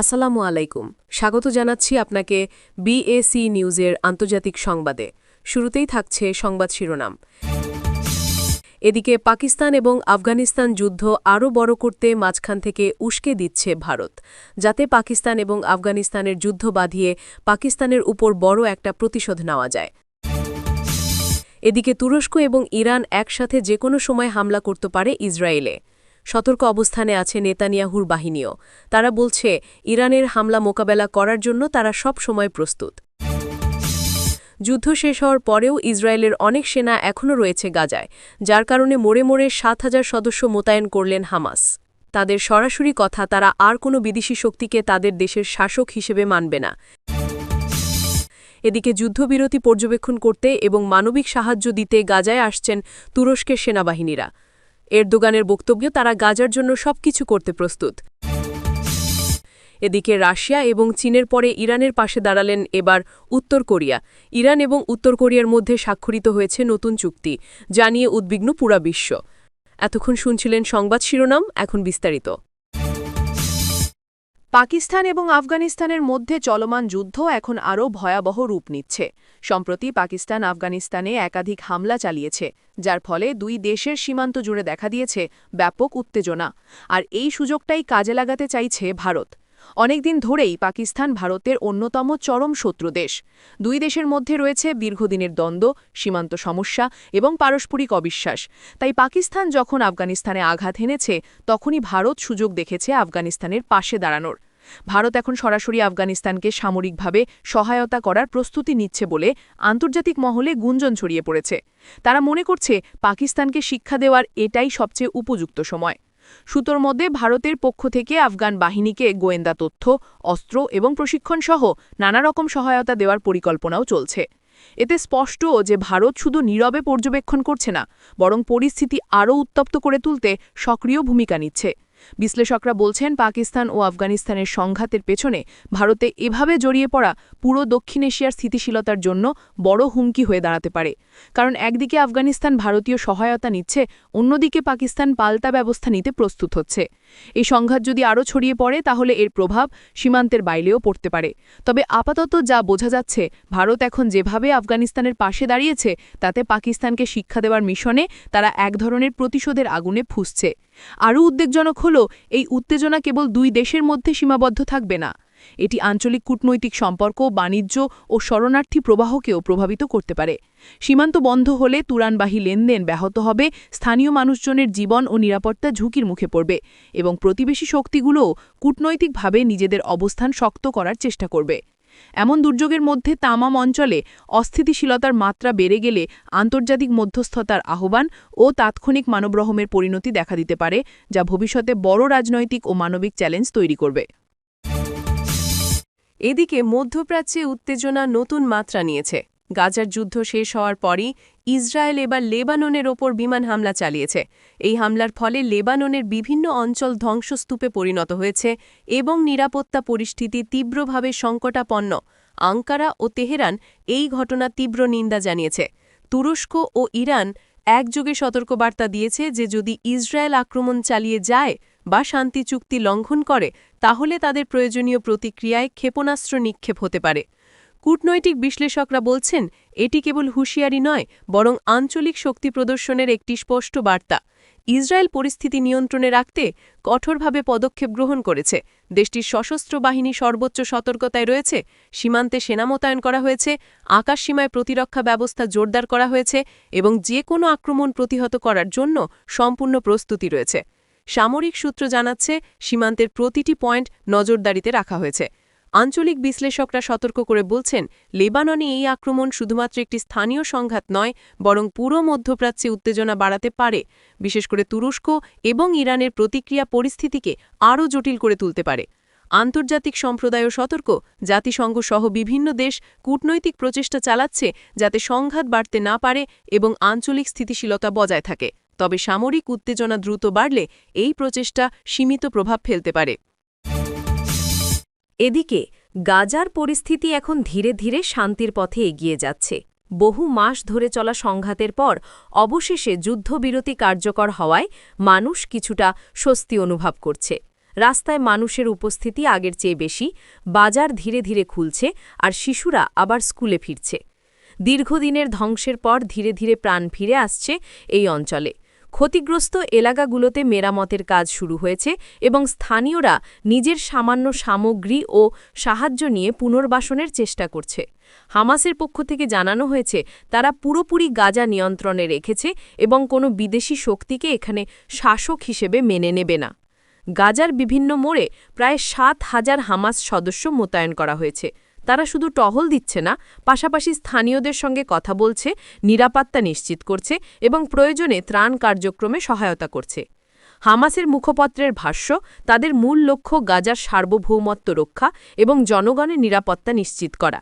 আসসালামু আলাইকুম। স্বাগত জানাচ্ছি আপনাকে বিএসি নিউজের আন্তর্জাতিক সংবাদে। শুরুতেই থাকছে সংবাদ শিরোনাম। এদিকে পাকিস্তান এবং আফগানিস্তান যুদ্ধ আরও বড় করতে মাঝখান থেকে উস্কে দিচ্ছে ভারত। যাতে পাকিস্তান এবং আফগানিস্তানের যুদ্ধ বাঁধিয়ে পাকিস্তানের উপর বড় একটা প্রতিশোধ নেওয়া যায়। এদিকে তুরস্ক এবং ইরান একসাথে যে কোনো সময় হামলা করতে পারে ইসরায়েলে। সতর্ক অবস্থানে আছে নেতানিয়াহুর বাহিনীও। তারা বলছে, ইরানের হামলা মোকাবেলা করার জন্য তারা সব সময় প্রস্তুত। যুদ্ধ শেষ হওয়ার পরেও ইসরায়েলের অনেক সেনা এখনও রয়েছে গাজায়, যার কারণে মোড়ে মোড়ে সাত হাজার সদস্য মোতায়েন করলেন হামাস। তাদের সরাসরি কথা, তারা আর কোনো বিদেশি শক্তিকে তাদের দেশের শাসক হিসেবে মানবে না। এদিকে যুদ্ধবিরতি পর্যবেক্ষণ করতে এবং মানবিক সাহায্য দিতে গাজায় আসছেন তুরস্কের সেনাবাহিনীরা। এরদোগানের বক্তব্য তারা গাজার জন্য সবকিছু করতে প্রস্তুত। এদিকে রাশিয়া এবং চীনের পরে ইরানের পাশে দাঁড়ালেন এবার উত্তর কোরিয়া। ইরান এবং উত্তর কোরিয়ার মধ্যে স্বাক্ষরিত হয়েছে নতুন চুক্তি, যা নিয়ে উদ্বিগ্ন পুরা বিশ্ব। এতক্ষণ শুনছিলেন সংবাদ শিরোনাম, এখন বিস্তারিত। পাকিস্তান এবং আফগানিস্তানের মধ্যে চলমান যুদ্ধ এখন আরও ভয়াবহ রূপ নিচ্ছে। সম্প্রতি পাকিস্তান আফগানিস্তানে একাধিক হামলা চালিয়েছে, যার ফলে দুই দেশের সীমান্ত জুড়ে দেখা দিয়েছে ব্যাপক উত্তেজনা। আর এই সুযোগটাই কাজে লাগাতে চাইছে ভারত। অনেকদিন ধরেই পাকিস্তান ভারতের অন্যতম চরম শত্রু দেশ। দুই দেশের মধ্যে রয়েছে দীর্ঘদিনের দ্বন্দ্ব, সীমান্ত সমস্যা এবং পারস্পরিক অবিশ্বাস। তাই পাকিস্তান যখন আফগানিস্তানে আঘাত হেনেছে, তখনই ভারত সুযোগ দেখেছে আফগানিস্তানের পাশে দাঁড়ানোর। ভারত এখন সরাসরি আফগানিস্তানকে সামরিকভাবে সহায়তা করার প্রস্তুতি নিচ্ছে বলে আন্তর্জাতিক মহলে গুঞ্জন ছড়িয়ে পড়েছে। তারা মনে করছে, পাকিস্তানকে শিক্ষা দেওয়ার এটাই সবচেয়ে উপযুক্ত সময়। সুতোর মধ্যে ভারতের পক্ষ থেকে আফগান বাহিনীকে গোয়েন্দা তথ্য, অস্ত্র এবং প্রশিক্ষণ সহ নানা রকম সহায়তা দেওয়ার পরিকল্পনাও চলছে। এতে স্পষ্ট যে ভারত শুধু নীরবে পর্যবেক্ষণ করছে না, বরং পরিস্থিতি আরও উত্তপ্ত করে তুলতে সক্রিয় ভূমিকা নিচ্ছে। বিশ্লেষকরা বলছেন, পাকিস্তান ও আফগানিস্তানের সংঘাতের পেছনে ভারতে এভাবে জড়িয়ে পড়া পুরো দক্ষিণ এশিয়ার স্থিতিশীলতার জন্য বড় হুমকি হয়ে দাঁড়াতে পারে। কারণ একদিকে আফগানিস্তান ভারতীয় সহায়তা নিচ্ছে, অন্যদিকে পাকিস্তান পাল্টা ব্যবস্থা নিতে প্রস্তুত হচ্ছে। এই সংঘাত যদি আরও ছড়িয়ে পড়ে, তাহলে এর প্রভাব সীমান্তের বাইরেও পড়তে পারে। তবে আপাতত যা বোঝা যাচ্ছে, ভারত এখন যেভাবে আফগানিস্তানের পাশে দাঁড়িয়েছে, তাতে পাকিস্তানকে শিক্ষা দেওয়ার মিশনে তারা এক ধরনের প্রতিশোধের আগুনে ফুসছে। আরও উদ্বেগজনক হল, এই উত্তেজনা কেবল দুই দেশের মধ্যে সীমাবদ্ধ থাকবে না। এটি আঞ্চলিক কূটনৈতিক সম্পর্ক, বাণিজ্য ও শরণার্থী প্রবাহকেও প্রভাবিত করতে পারে। সীমান্ত বন্ধ হলে তুরানবাহী লেনদেন ব্যাহত হবে, স্থানীয় মানুষজনের জীবন ও নিরাপত্তা ঝুঁকির মুখে পড়বে এবং প্রতিবেশী শক্তিগুলোও কূটনৈতিকভাবে নিজেদের অবস্থান শক্ত করার চেষ্টা করবে। এমন দুর্যোগের মধ্যে তামাম অঞ্চলে অস্থিতিশীলতার মাত্রা বেড়ে গেলে আন্তর্জাতিক মধ্যস্থতার আহ্বান ও তাৎক্ষণিক মানবরহমের পরিণতি দেখা দিতে পারে, যা ভবিষ্যতে বড় রাজনৈতিক ও মানবিক চ্যালেঞ্জ তৈরি করবে। এদিকে মধ্যপ্রাচ্যে উত্তেজনা নতুন মাত্রা নিয়েছে। গাজার যুদ্ধ শেষ হওয়ার পরই ইসরায়েল এবার লেবাননের ওপর বিমান হামলা চালিয়েছে। এই হামলার ফলে লেবাননের বিভিন্ন অঞ্চল ধ্বংসস্তূপে পরিণত হয়েছে এবং নিরাপত্তা পরিস্থিতি তীব্রভাবে সংকটাপন্ন। আঙ্কারা ও তেহরান এই ঘটনা তীব্র নিন্দা জানিয়েছে। তুরস্ক ও ইরান একযোগে সতর্কবার্তা দিয়েছে যে যদি ইসরায়েল আক্রমণ চালিয়ে যায় বা শান্তি চুক্তি লঙ্ঘন করে, তাহলে তাদের প্রয়োজনীয় প্রতিক্রিয়ায় ক্ষেপণাস্ত্র নিক্ষেপ হতে পারে। কূটনৈতিক বিশ্লেষকরা বলছেন, এটি কেবল হুঁশিয়ারি নয়, বরং আঞ্চলিক শক্তি প্রদর্শনের একটি স্পষ্ট বার্তা। ইসরায়েল পরিস্থিতি নিয়ন্ত্রণে রাখতে কঠোরভাবে পদক্ষেপ গ্রহণ করেছে। দেশটির সশস্ত্র বাহিনী সর্বোচ্চ সতর্কতায় রয়েছে, সীমান্তে সেনা মোতায়েন করা হয়েছে আকাশসীমায় প্রতিরক্ষা ব্যবস্থা জোরদার করা হয়েছে এবং যে কোনো আক্রমণ প্রতিহত করার জন্য সম্পূর্ণ প্রস্তুতি রয়েছে। সামরিক সূত্র জানাচ্ছে, সীমান্তের প্রতিটি পয়েন্ট নজরদারিতে রাখা হয়েছে। আঞ্চলিক বিশ্লেষকরা সতর্ক করে বলছেন, লেবাননে এই আক্রমণ শুধুমাত্র একটি স্থানীয় সংঘাত নয়, বরং পুরো মধ্যপ্রাচ্যে উত্তেজনা বাড়াতে পারে। বিশেষ করে তুরস্ক এবং ইরানের প্রতিক্রিয়া পরিস্থিতিকে আরও জটিল করে তুলতে পারে। আন্তর্জাতিক সম্প্রদায়ও সতর্ক, জাতিসংঘ সহ বিভিন্ন দেশ কূটনৈতিক প্রচেষ্টা চালাচ্ছে যাতে সংঘাত বাড়তে না পারে এবং আঞ্চলিক স্থিতিশীলতা বজায় থাকে। তবে সামরিক উত্তেজনা দ্রুত বাড়লে এই প্রচেষ্টা সীমিত প্রভাব ফেলতে পারে। এদিকে, গাজার পরিস্থিতি এখন ধীরে ধীরে শান্তির পথে এগিয়ে যাচ্ছে। বহু মাস ধরে চলা সংঘাতের পর অবশেষে যুদ্ধবিরতি কার্যকর হওয়ায় মানুষ কিছুটা স্বস্তি অনুভব করছে। রাস্তায় মানুষের উপস্থিতি আগের চেয়ে বেশি, বাজার ধীরে ধীরে খুলছে আর শিশুরা আবার স্কুলে ফিরছে। দীর্ঘদিনের ধ্বংসের পর ধীরে ধীরে প্রাণ ফিরে আসছে এই অঞ্চলে। ক্ষতিগ্রস্ত এলাকাগুলোতে মেরামতের কাজ শুরু হয়েছে এবং স্থানীয়রা নিজের সামান্য সামগ্রী ও সাহায্য নিয়ে পুনর্বাসনের চেষ্টা করছে। হামাসের পক্ষ থেকে জানানো হয়েছে, তারা পুরোপুরি গাজা নিয়ন্ত্রণে রেখেছে এবং কোনো বিদেশি শক্তিকে এখানে শাসক হিসেবে মেনে নেবে না। গাজার বিভিন্ন মোড়ে প্রায় সাত হাজার হামাস সদস্য মোতায়েন করা হয়েছে। তারা শুধু টহল দিচ্ছে না, পাশাপাশি স্থানীয়দের সঙ্গে কথা বলছে, নিরাপত্তা নিশ্চিত করছে এবং প্রয়োজনে ত্রাণ কার্যক্রমে সহায়তা করছে। হামাসের মুখপত্রের ভাষ্য, তাদের মূল লক্ষ্য গাজার সার্বভৌমত্ব রক্ষা এবং জনগণের নিরাপত্তা নিশ্চিত করা।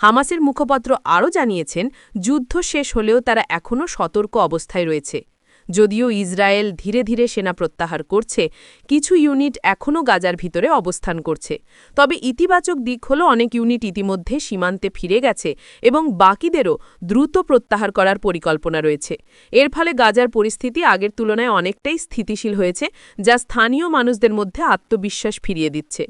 হামাসের মুখপত্র আরও জানিয়েছেন, যুদ্ধ শেষ হলেও তারা এখনও সতর্ক অবস্থায় রয়েছে। যদিও ইসরায়েল ধীরে ধীরে সেনা প্রত্যাহার করছে, কিছু ইউনিট এখনও গাজার ভিতরে অবস্থান করছে। তবে ইতিবাচক দিক হল অনেক ইউনিট ইতিমধ্যে সীমান্তে ফিরে গেছে এবং বাকিদেরও দ্রুত প্রত্যাহার করার পরিকল্পনা রয়েছে। এর ফলে গাজার পরিস্থিতি আগের তুলনায় অনেকটাই স্থিতিশীল হয়েছে, যা স্থানীয় মানুষদের মধ্যে আত্মবিশ্বাস ফিরিয়ে দিচ্ছে।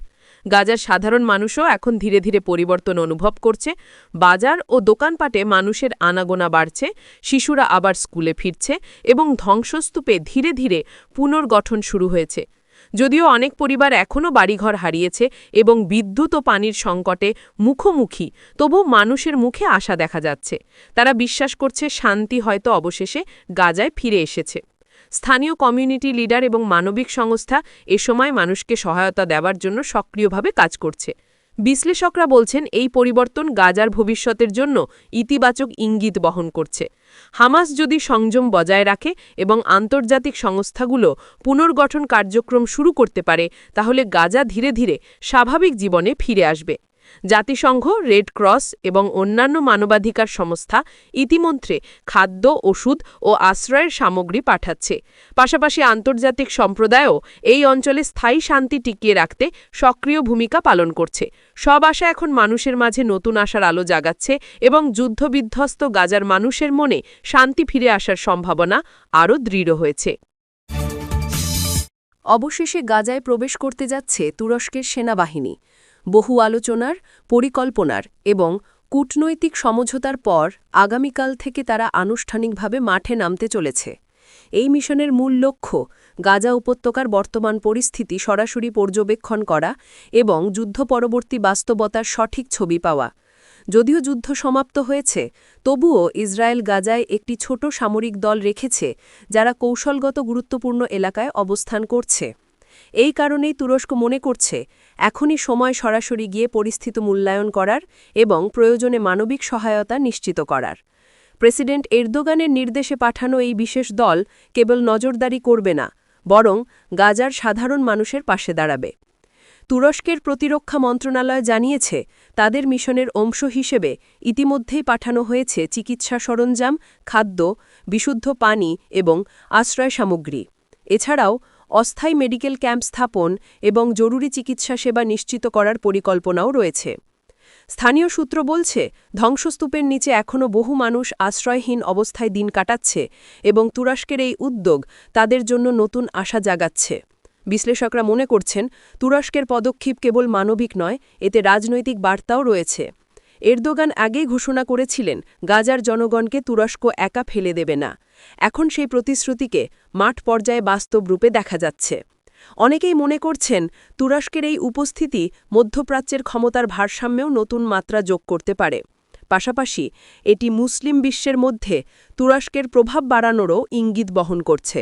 গাজার সাধারণ মানুষও এখন ধীরে ধীরে পরিবর্তন অনুভব করছে। বাজার ও দোকানপাটে মানুষের আনাগোনা বাড়ছে, শিশুরা আবার স্কুলে ফিরছে এবং ধ্বংসস্তূপে ধীরে ধীরে পুনর্গঠন শুরু হয়েছে। যদিও অনেক পরিবার এখনও বাড়িঘর হারিয়েছে এবং বিদ্যুৎ ও পানির সংকটে মুখোমুখি তবু মানুষের মুখে আশা দেখা যাচ্ছে। তারা বিশ্বাস করছে শান্তি হয়তো অবশেষে গাজায় ফিরে এসেছে। স্থানীয় কমিউনিটি লিডার এবং মানবিক সংস্থা এ সময় মানুষকে সহায়তা দেওয়ার জন্য সক্রিয়ভাবে কাজ করছে। বিশ্লেষকরা বলছেন, এই পরিবর্তন গাজার ভবিষ্যতের জন্য ইতিবাচক ইঙ্গিত বহন করছে। হামাস যদি সংযম বজায় রাখে এবং আন্তর্জাতিক সংস্থাগুলো পুনর্গঠন কার্যক্রম শুরু করতে পারে, তাহলে গাজা ধীরে ধীরে স্বাভাবিক জীবনে ফিরে আসবে। জাতিসংঘ, রেড ক্রস এবং অন্যান্য মানবাধিকার সংস্থা ইতিমধ্যে খাদ্য, ওষুধ ও আশ্রয়ের সামগ্রী পাঠাচ্ছে। পাশাপাশি আন্তর্জাতিক সম্প্রদায়ও এই অঞ্চলে স্থায়ী শান্তি টিকিয়ে রাখতে সক্রিয় ভূমিকা পালন করছে। সব আশা এখন মানুষের মাঝে নতুন আশার আলো জাগাচ্ছে এবং যুদ্ধবিধ্বস্ত গাজার মানুষের মনে শান্তি ফিরে আসার সম্ভাবনা আরও দৃঢ় হয়েছে। অবশেষে গাজায় প্রবেশ করতে যাচ্ছে তুরস্কের সেনাবাহিনী। বহু আলোচনার, পরিকল্পনার এবং কূটনৈতিক সমঝোতার পর আগামীকাল থেকে তারা আনুষ্ঠানিকভাবে মাঠে নামতে চলেছে। এই মিশনের মূল লক্ষ্য গাজা উপত্যকার বর্তমান পরিস্থিতি সরাসরি পর্যবেক্ষণ করা এবং যুদ্ধ পরবর্তী বাস্তবতার সঠিক ছবি পাওয়া। যদিও যুদ্ধ সমাপ্ত হয়েছে, তবুও ইসরায়েল গাজায় একটি ছোট সামরিক দল রেখেছে যারা কৌশলগত গুরুত্বপূর্ণ এলাকায় অবস্থান করছে। এই কারণেই তুরস্ক মনে করছে, এখনই সময় সরাসরি গিয়ে পরিস্থিতি মূল্যায়ন করার এবং প্রয়োজনে মানবিক সহায়তা নিশ্চিত করার। প্রেসিডেন্ট এরদোগানের নির্দেশে পাঠানো এই বিশেষ দল কেবল নজরদারি করবে না, বরং গাজার সাধারণ মানুষের পাশে দাঁড়াবে। তুরস্কের প্রতিরক্ষা মন্ত্রণালয় জানিয়েছে, তাদের মিশনের অংশ হিসেবে ইতিমধ্যেই পাঠানো হয়েছে চিকিৎসা সরঞ্জাম, খাদ্য, বিশুদ্ধ পানি এবং আশ্রয় সামগ্রী এছাড়াও অস্থায়ী মেডিকেল ক্যাম্প স্থাপন এবং জরুরি চিকিৎসা সেবা নিশ্চিত করার পরিকল্পনাও রয়েছে। স্থানীয় সূত্র বলছে, ধ্বংসস্তূপের নিচে এখনও বহু মানুষ আশ্রয়হীন অবস্থায় দিন কাটাচ্ছে এবং তুরস্কের এই উদ্যোগ তাদের জন্য নতুন আশা জাগাচ্ছে। বিশ্লেষকরা মনে করছেন, তুরস্কের পদক্ষেপ কেবল মানবিক নয়, এতে রাজনৈতিক বার্তাও রয়েছে। এরদোগান আগেই ঘোষণা করেছিলেন, গাজার জনগণকে তুরস্ক একা ফেলে দেবে না। এখন সেই প্রতিশ্রুতিকে মাঠ পর্যায়ে বাস্তব রূপে দেখা যাচ্ছে। অনেকেই মনে করছেন তুরস্কের এই উপস্থিতি মধ্যপ্রাচ্যের ক্ষমতার ভারসাম্যেও নতুন মাত্রা যোগ করতে পারে। পাশাপাশি এটি মুসলিম বিশ্বের মধ্যে তুরস্কের প্রভাব বাড়ানোরও ইঙ্গিত বহন করছে।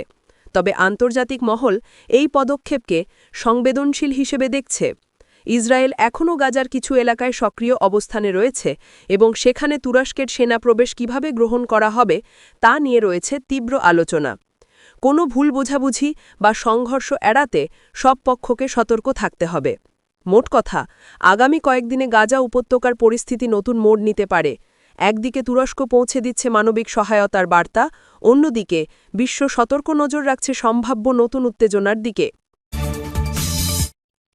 তবে আন্তর্জাতিক মহল এই পদক্ষেপকে সংবেদনশীল হিসেবে দেখছে। ইসরায়েল এখনও গাজার কিছু এলাকায় সক্রিয় অবস্থানে রয়েছে এবং সেখানে তুরস্কের সেনা প্রবেশ কীভাবে গ্রহণ করা হবে তা নিয়ে রয়েছে তীব্র আলোচনা। কোনো ভুল বোঝাবুঝি বা সংঘর্ষ এড়াতে সব পক্ষকে সতর্ক থাকতে হবে। মোট কথা, আগামী কয়েকদিনে গাজা উপত্যকার পরিস্থিতি নতুন মোড় নিতে পারে। একদিকে তুরস্ক পৌঁছে দিচ্ছে মানবিক সহায়তার বার্তা, অন্যদিকে বিশ্ব সতর্ক নজর রাখছে সম্ভাব্য নতুন উত্তেজনার দিকে।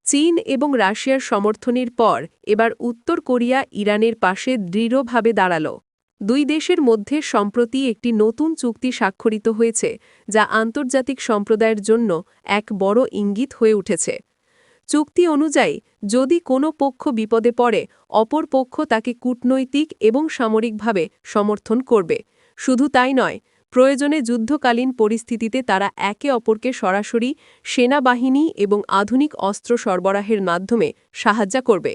চীন এবং রাশিয়ার সমর্থনের পর এবার উত্তর কোরিয়া ইরানের পাশে দৃঢ়ভাবে দাঁড়াল। দুই দেশের মধ্যে সম্প্রতি একটি নতুন চুক্তি স্বাক্ষরিত হয়েছে, যা আন্তর্জাতিক সম্প্রদায়ের জন্য এক বড় ইঙ্গিত হয়ে উঠেছে। চুক্তি অনুযায়ী, যদি কোনো পক্ষ বিপদে পড়ে, অপর পক্ষ তাকে কূটনৈতিক এবং সামরিকভাবে সমর্থন করবে। শুধু তাই নয় প্রয়োজনে যুদ্ধকালীন পরিস্থিতিতে তারা একে অপরকে সরাসরি সেনাবাহিনী এবং আধুনিক অস্ত্র সরবরাহের মাধ্যমে সাহায্য করবে।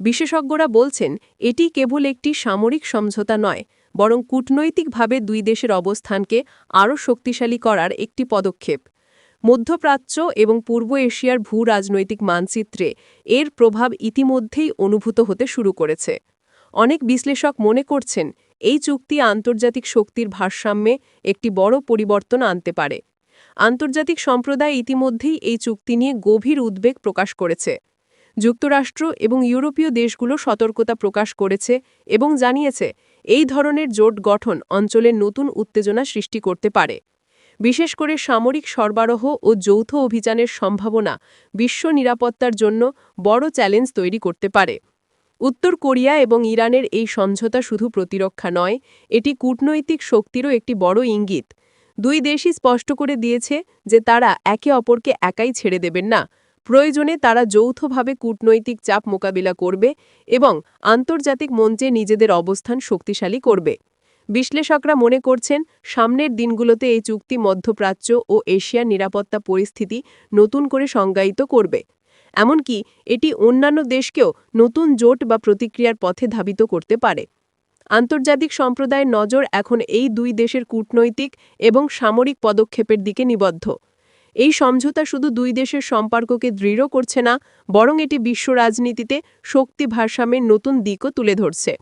বিশেষজ্ঞরা বলছেন, এটি কেবল একটি সামরিক সমঝোতা নয়, বরং কূটনৈতিকভাবে দুই দেশের অবস্থানকে আরও শক্তিশালী করার একটি পদক্ষেপ। মধ্যপ্রাচ্য এবং পূর্ব এশিয়ার ভূ রাজনৈতিক মানচিত্রে এর প্রভাব ইতিমধ্যেই অনুভূত হতে শুরু করেছে। অনেক বিশ্লেষক মনে করছেন এই চুক্তি আন্তর্জাতিক শক্তির ভারসাম্যে একটি বড় পরিবর্তন আনতে পারে। আন্তর্জাতিক সম্প্রদায় ইতিমধ্যেই এই চুক্তি নিয়ে গভীর উদ্বেগ প্রকাশ করেছে। যুক্তরাষ্ট্র এবং ইউরোপীয় দেশগুলো সতর্কতা প্রকাশ করেছে এবং জানিয়েছে এই ধরনের জোট গঠন অঞ্চলের নতুন উত্তেজনা সৃষ্টি করতে পারে। বিশেষ করে সামরিক সরবরাহ ও যৌথ অভিযানের সম্ভাবনা বিশ্ব নিরাপত্তার জন্য বড় চ্যালেঞ্জ তৈরি করতে পারে। উত্তর কোরিয়া এবং ইরানের এই সমঝোতা শুধু প্রতিরক্ষা নয়, এটি কূটনৈতিক শক্তিরও একটি বড় ইঙ্গিত। দুই দেশই স্পষ্ট করে দিয়েছে যে তারা একে অপরকে একাই ছেড়ে দেবেন না। প্রয়োজনে তারা যৌথভাবে কূটনৈতিক চাপ মোকাবিলা করবে এবং আন্তর্জাতিক মঞ্চে নিজেদের অবস্থান শক্তিশালী করবে। বিশ্লেষকরা মনে করছেন, সামনের দিনগুলোতে এই চুক্তি মধ্যপ্রাচ্য ও এশিয়ার নিরাপত্তা পরিস্থিতি নতুন করে সংজ্ঞায়িত করবে। এমনকি এটি অন্যান্য দেশকেও নতুন জোট বা প্রতিক্রিয়ার পথে ধাবিত করতে পারে। আন্তর্জাতিক সম্প্রদায়ের নজর এখন এই দুই দেশের কূটনৈতিক এবং সামরিক পদক্ষেপের দিকে নিবদ্ধ। এই সমঝোতা শুধু দুই দেশের সম্পর্ককে দৃঢ় করছে না, বরং এটি বিশ্ব রাজনীতিতে শক্তি ভারসাম্যের নতুন দিকও তুলে ধরছে।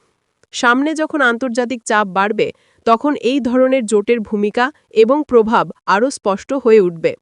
সামনে যখন আন্তর্জাতিক চাপ বাড়বে, তখন এই ধরনের জোটের ভূমিকা এবং প্রভাব আরও স্পষ্ট হয়ে উঠবে।